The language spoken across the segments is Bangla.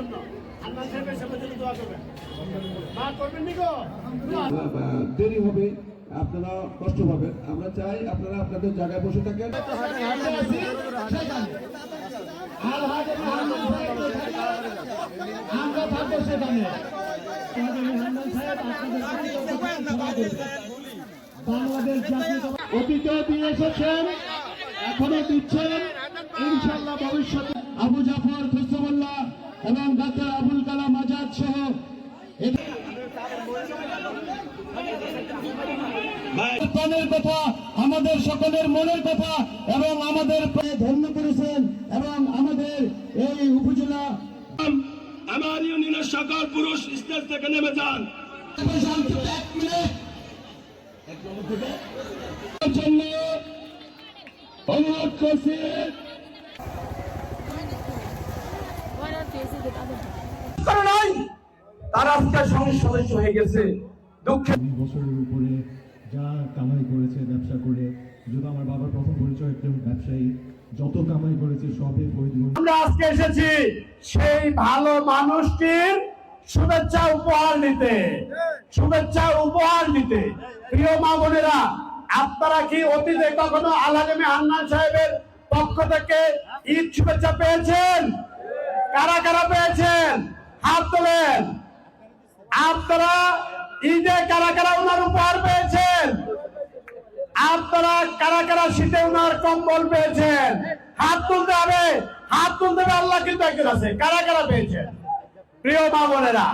জন্য আল্লাহ সাহেবের সেবার জন্য দোয়া করবেন মা করবেন নি গো আহ, দেরি হবে আপনারা কষ্ট পাবেন আমরা চাই আপনারা আপনাদের জায়গায় বসে থাকেন আমরা থাকব সেখানে বাংলাদেশ জাতীয় অতীতে দিয়ে এসেছেন এখনও দিচ্ছেন ইনশাল্লাহ ভবিষ্যতে আবু জাফর খুসরুল্লাহ এবং ডাক্তার আবুল কালাম আজাদ সহ প্রাণের কথা আমাদের সকলের মনের কথা এবং আমাদের ধন্য করেছেন এবং আমাদের এই উপজেলা আমার ইউনিয়নের সকল পুরুষ স্টেজ থেকে নেমে যান। অনুরোধ করছি তারা আজকে সংসদ সদস্য হয়ে গেছে। দুঃখে দুই বছরের উপরে যা কামাই করেছে ব্যবসা করে যদি আমার বাবার প্রথম পরিচয় একজন ব্যবসায়ী যত কামাই করেছে সবে আমরা আজকে এসেছি সেই ভালো মানুষটির শুভেচ্ছা উপহার নিতে। শুভেচ্ছা উপহার নিতে। প্রিয় মা বোনেরা আপনারা কি অতীতে কখনো আলাজমি হান্নান সাহেবের পক্ষ থেকে ঈদ শুভেচ্ছা পেয়েছেন? কারা কারা পেয়েছেন? হাত তোলেন। আপনারা ঈদে কারা কারা ওনার উপহার পেয়েছেন? আপনারা কারা কারা শীতে উনার কম্বল পেয়েছেন? হাত তুলতে হবে, হাত তুলতে হবে, আল্লাহ কিন্তু একজন আছে। কারা কারা পেয়েছেন? প্রিয় মা বোনেরা,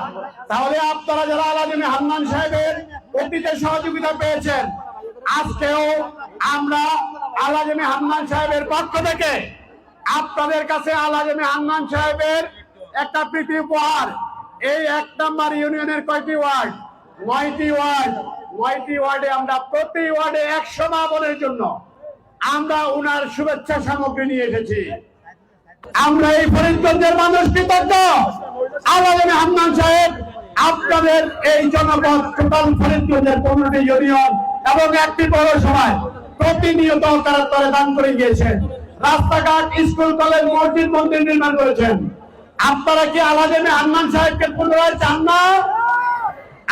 তাহলে আপনারা যারা আলাদিনী হান্নান সাহেবের অতীতে সহযোগিতা পেয়েছেন, আজকেও আমরা আলাদিনী হান্নান সাহেবের পক্ষ থেকে আপনাদের কাছে আলাদিনী হান্নান সাহেবের একটা প্রীতি উপহার এই এক নাম্বার ইউনিয়নের কয়টি ওয়ার্ড? নয়টি ওয়ার্ড। নয়টি ওয়ার্ডে আমরা প্রতি ওয়ার্ডে একশো মা বোনের জন্য আমরা উনার শুভেচ্ছা সামগ্রী নিয়ে এসেছি। আমরা এই ফরিদগঞ্জের মানুষ কৃতজ্ঞ। আলাদিন হান্নান সাহেব, আপনাদের এই জনপদ টোটাল ফরিদগঞ্জের পনেরোটি ইউনিয়ন এবং একটি পৌরসভায় প্রতিনিয়ত তারা তরে দান করে গিয়েছেন। রাস্তাঘাট, স্কুল, কলেজ, মসজিদ, মন্দির নির্মাণ করেছেন। আপনারা কি আলাদিন হান্নান সাহেবকে পুনরায় চান না?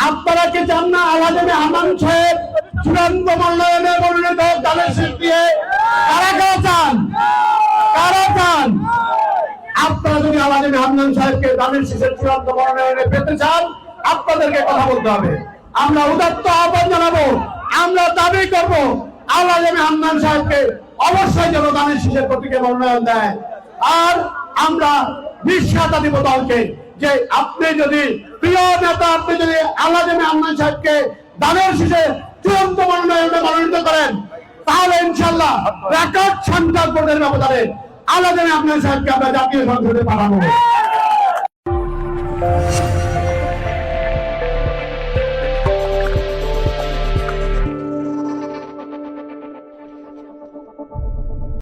আপনারা কি চান না আলাদিন হান্নান সাহেব চূড়ান্ত মূল্যায়নে মনোনীত দলের শিল্পী? কারা কারা চান? কারা চান? আপনারা যদি আলাদিন হান্নান সাহেবকে দানের শীষের চূড়ান্ত মনোনয়নে পেতে চান, আপনাদেরকে কথা বলতে হবে। আমরা উদাত্ত আহ্বান জানাব, আমরা দাবি করব আলাদিন হান্নান সাহেবকে অবশ্যই যেন দানের শীষের প্রতীকে মনোনয়ন দেয়। আর আমরা বিশ্বাসা দিব দলকে যে আপনি যদি প্রিয় নেতা, আপনি যদি আল্লাহ হান্নান সাহেবকে দানের শেষে চূড়ান্ত মনোনয়নে মনোনীত করেন, তাহলে ইনশাল্লাহ রেকর্ড সংখ্যক ভোটের ব্যবধানে আলাদা আপনার সাহেবকে আমরা জাতীয় সংসদে পাঠাবো।